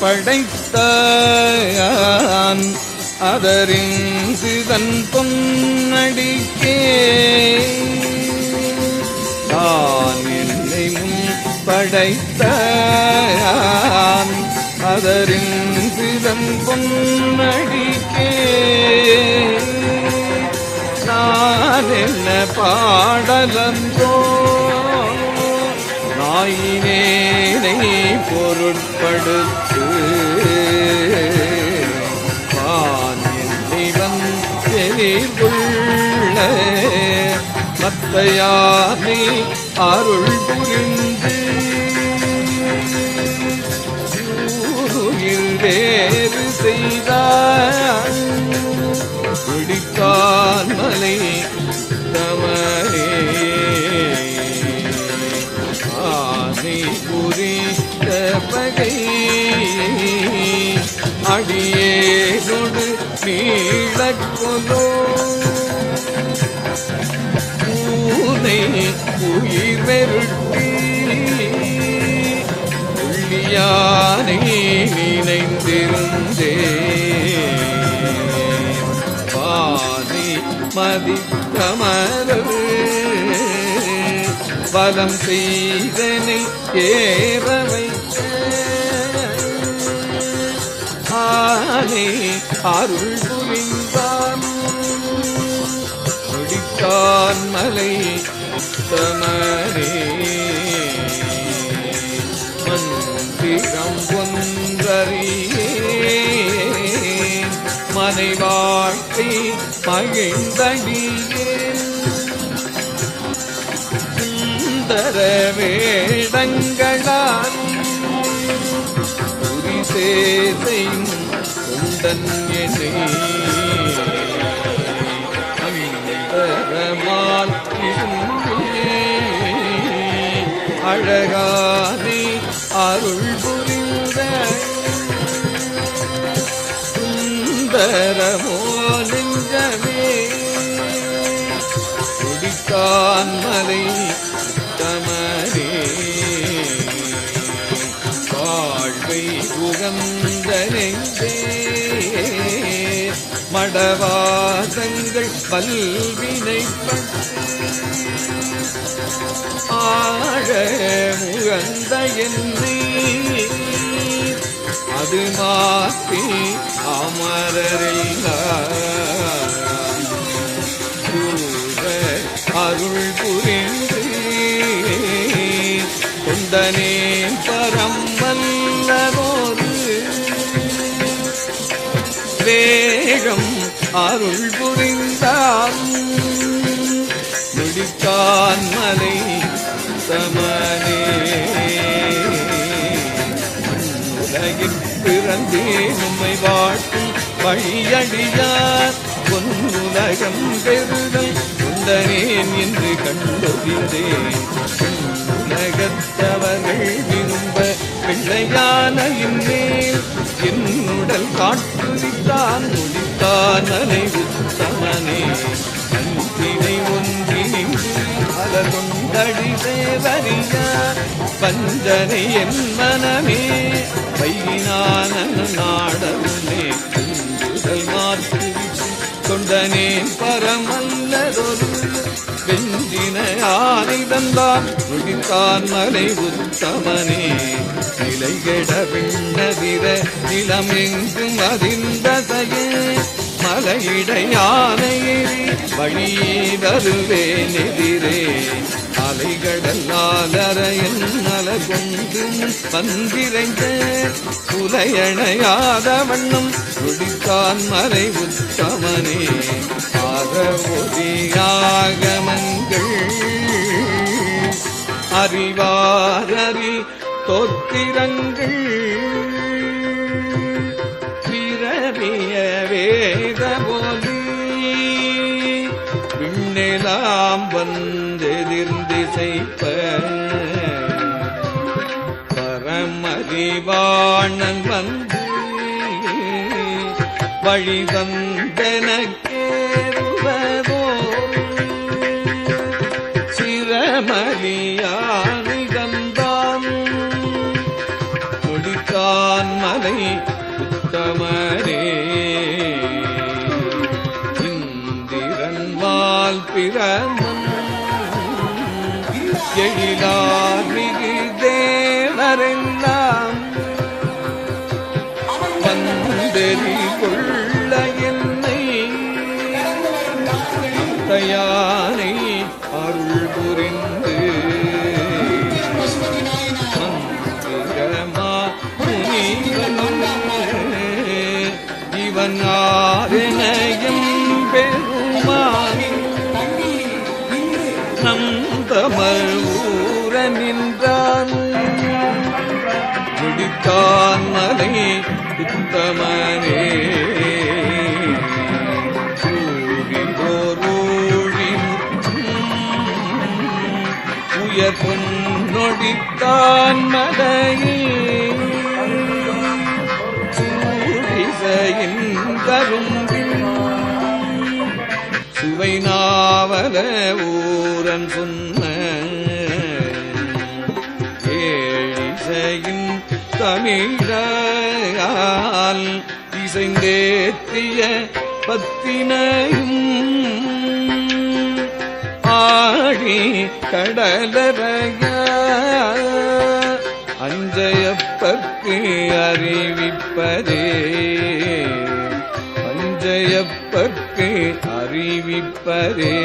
படைத்தான் அதறிந்து தன் பொன்னடிக்கே. தான் என்னையும் படைத்தான் அதறிந்து தன் பொன்னடிக்கே. நான் என்ன பாடலந்தோ நாயினேனை பொருள் படுத்து பான் என்னை வந்தெளிவுள்ள மத்தையானை அருள் புரிந்து. வேறு செய்தார். பிடித்தான் மலை அடியேனொடு நீளக்கொலோ பூனை உயிர் வெருட்டி உள்ளியானை நினைந்திருந்தே. பாதி மதித்தமரல் வலம் செய்தனை ஏறவை பெருமானே அருள் புரிந்தான். முடித்தான் மலை தமரே மந்திரம் ஒன்றறியே மனை வாழ்க்கை மகிழ்ந்தடியேன். சுந்தர வேடங்களால். புரிசேசையும் உண்டன் என்னை அந்தரமால் இருந்தே. அழகானே அருள் புரிந்த சுந்தரமோ நெஞ்சமே. குடித்தான் மலை தமரே. வாழ்வை உகந்த நெஞ்சே. மடவாதங்கள் பல்வினைப்பட்டு ஆழ முகந்த என்னை அது மாற்றி அமரரில் அருள் புரிந்து கொண்டனே பரம் வல்லதோரு வேகம் அருள் புரிந்தான் முடித்தான் மலை சமனே. உலகில் பிறந்தேன் உம்மை வாழ்த்தும் வழியடியார். பொன்னுலகம் பெருதல் குந்தனேன் என்று கண்டொழிந்தேன் உலகத்தவர்கள் விரும்ப பிள்ளையான இந்நேர் என்னுடல் காட்டுத்தான் முடித்தான் அலை உத்தமனே அன்பினை ஒன்றி நின்று அலகொண்டடி பஞ்சனை என் மனமே வைகினான நாடவனே குண்டுதல் மாற்றுவித்து கொண்டனேன் ஆனை தந்தான் மலை உத்தமனே. நிலைகட விண்ணதிர நிலம் எங்கும் அதிர்ந்ததையே மலையிடையானையேறி வழியே வருவேன் எதிரே அலைகடலாலர என்னல கொண்டு வந்திரைந்த. புலையணையாத வண்ணம் குடித்தான் மறை உத்தமனே. ஆக ஒதியாகமங்கள் அறிவாரறி தோத்திரங்கள். பிறவிய வேத போலி விண்ணெலாம் வந்தெதிர்ந்திசைப்ப பரமறிவாணன் வந்து வழி பிரமன் எழிலார் மிகு தேவரெல்லாம் வந்தெறி கொள்ள என்னை தயானை அருள் புரிந்து. மந்திரமா முனிவன் இவன் ஆதனையும் பெரும் மலை உத்தமனே. சூரிதோர் ஊழி உயர் பொன்னொடித்தான் மலையே சூரிசையின் கரும்பின் சுவை நாவல ஊரன் சொன்ன. ஏழிசையின் தமிழால் இசைந்தேத்திய பத்தினையும் ஆடி கடலரைய அஞ்சையப்பற்கு அறிவிப்பதே. அஞ்சையப்பற்கு அறிவிப்பதே.